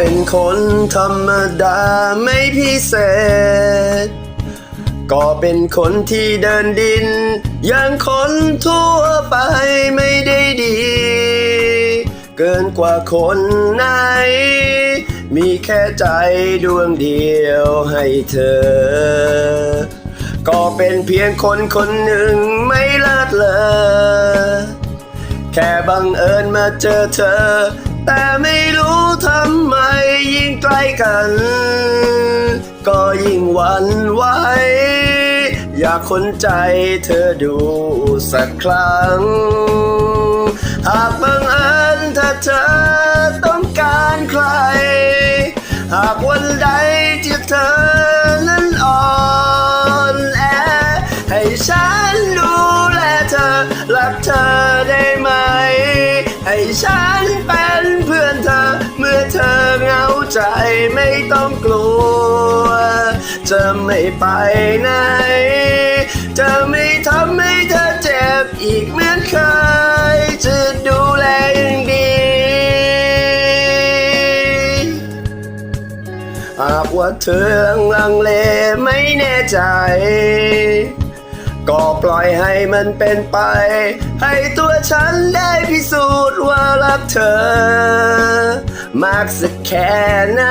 เป็นคนธรรมดาไม่พิเศษ ก็เป็นคนที่เดินดิน อย่างคนทั่วไปไม่ได้ดี เกินกว่าคนไหน มีแค่ใจดวงเดียวให้เธอ ก็เป็นเพียงคนคนหนึ่งไม่เลิศเลอแค่บังเอิญมาเจอเธอ แต่ไม่ กล้กัน ก็ยิ่งหวั่นไหวอยากคนใจเธอดูสักครั้ง หากบังเอิญถ้าเธอต้องการใคร หากวันใดที่เธอนั้นอ่อนแอ ให้ฉันดูแลเธอรักเธอได้ไหม ให้ฉันเป็น ใจไม่ต้องกลัว จะไม่ไปไหน จะไม่ทำให้เธอเจ็บอีกเหมือนเคย จะดูแลอย่างดี หากว่าเธอลังเลไม่แน่ใจ ก็ปล่อยให้มันเป็นไป ให้ตัวฉันได้พิสูจน์ว่ารักเธอ มากสักแค่ไหน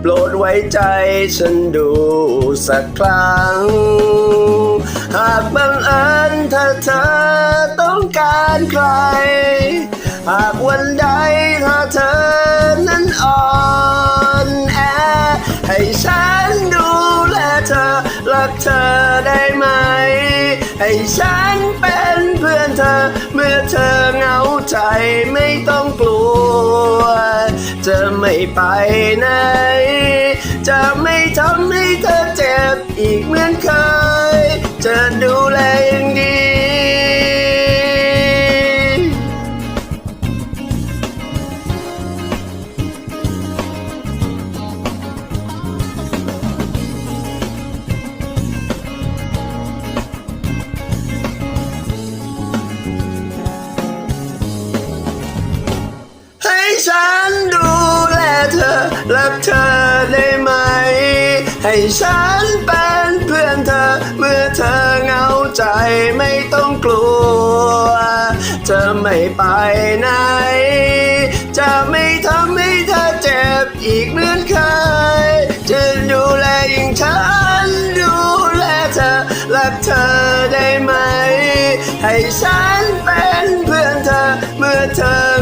โปรดไว้ใจฉันดูสักครั้ง หากบังเอิญถ้าเธอต้องการใคร หากวันใดถ้าเธอนั้น ให้ฉันเป็นเพื่อนเธอ เมื่อเธอเหงาใจไม่ต้องกลัว จะไม่ไปไหน จะไม่ทำให้เธอเจ็บอีกเหมือนเคย ฉันดูแลเธอ รักเธอได้ไหม ให้ฉันเป็นเพื่อนเธอ เมื่อเธอเหงาใจไม่ต้องกลัวจะไม่ไปไหน จะไม่ทำให้เธอเจ็บอีกเหมือนเคยจะดูแลอย่างฉันดูแลเธอ รักเธอได้ไหม ให้ฉันเป็นเพื่อนเธอ เมื่อเธอ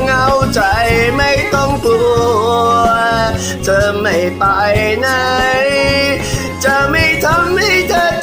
เธอไม่ไปไหน จะไม่ทำให้เธอ